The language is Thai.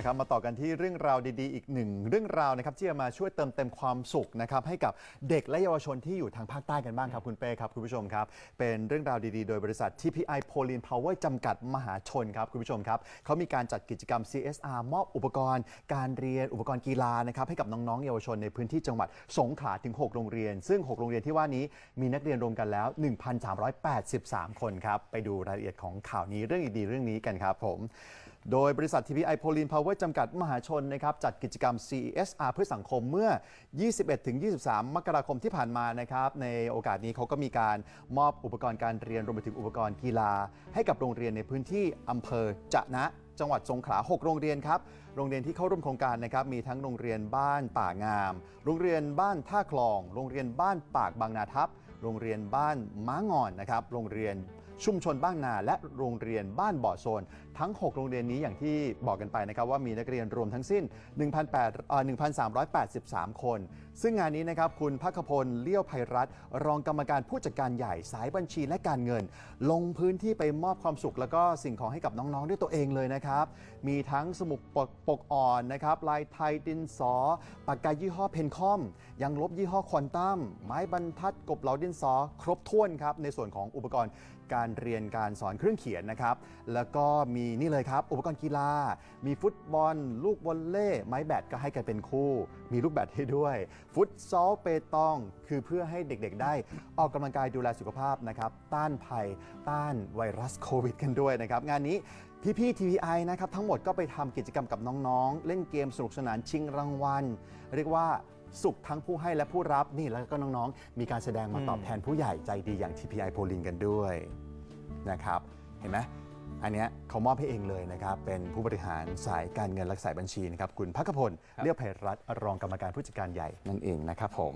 ละครับมาต่อกันที่เรื่องราวดีๆ อีกหนึ่งเรื่องราวนะครับที่จะมาช่วยเติมเต็มความสุขนะครับให้กับเด็กและเยาวชนที่อยู่ทางภาคใต้กันบ้างครับคุณเป้ครับคุณผู้ชมครับ เป็นเรื่องราวดีๆ โดยบริษัท TPI p o l i n Power จำกัดมหาชนครับคุณผู้ชมครับเขามีการจัดกิจกรรม CSR มอบอุปกรณ์ การเรียนอุปกรณ์กีฬานะครับให้กับน้องๆเยาวชนในพื้นที่จังหวัดสงขลาถึง 6 โรงเรียน ซึ่ง 6 โรงเรียนที่ว่านี้มีนักเรียนรวมกันแล้ว 1,383 คนครับไปดูรายละเอียดของข่าวนี้เรื่องดีๆเรื่องนี้กันครับผม โดยบริษัท TPI p o l i n Power จำกัดมหาชนนะครับจัดกิจกรรม CSR เพื่อสังคมเมื่อ 21-23 มกราคมที่ผ่านมานะครับในโอกาสนี้เขาก็มีการมอบอุปกรณ์การเรียนรวมไปถึงอุปกรณ์กีฬา ให้กับโรงเรียนในพื้นที่อำเภอจะนะจังหวัดสงขลา 6 โรงเรียนครับ โรงเรียนที่เข้าร่วมโครงการนะครับ มีทั้งโรงเรียนบ้านป่างาม โรงเรียนบ้านท่าคลอง โรงเรียนบ้านปากบางนาทับ โรงเรียนบ้านม้างอนนะครับ โรงเรียน ชุมชนบ้างนาและโรงเรียนบ้านบ่อโซน ทั้ง 6 โรงเรียนนี้อย่างที่บอกกันไปนะครับว่ามีนักเรียนรวมทั้งสิ้น1,800 1,383 คน ซึ่งงานนี้นะครับคุณพักพลเลี้ยวภัยรัตรองกรรมการผู้จัดการใหญ่สายบัญชีและการเงิน ลงพื้นที่ไปมอบความสุข แล้วก็สิ่งของให้กับน้องๆด้วยตัวเองเลยนะครับ มีทั้งสมุดปกปกอ่อนนะครับลายไทยดินสอปากกายี่ห้อเพนคอมยังลบยี่ห้อควอนตัมไม้บรรทัดกบเหลาดินสอ ครบถ้วนครับในส่วนของอุปกรณ์การเรียนการสอนเครื่องเขียนนะครับ แล้วก็มีนี่เลยครับ อุปกรณ์กีฬา มีฟุตบอล ลูกวอลเล่ ไม้แบดก็ให้กันเป็นคู่ มีลูกแบดให้ด้วย ฟุตซอลเปตอง คือเพื่อให้เด็กๆ ได้ออกกำลังกายดูแลสุขภาพนะครับ ต้านภัย ต้านไวรัสโควิด กันด้วยนะครับ งานนี้พี่ๆ TVI นะครับ ทั้งหมดก็ไปทำกิจกรรมกับน้องๆ เล่นเกมสนุกสนานชิงรางวัล เรียกว่าสุขทั้งผู้ให้และผู้รับนี่แล้วก็น้องๆ มีการแสดงมาตอบแทนผู้ใหญ่ใจดีอย่าง TPI โพลินกันด้วย นะครับเห็นไหมอันเนี้ยเขามอบให้เองเลยนะครับ เป็นผู้บริหารสายการเงินและสายบัญชีนะครับ คุณพักขพล เลี้ยวไพรัตรองกรรมการผู้จัดการใหญ่นั่นเองนะครับผม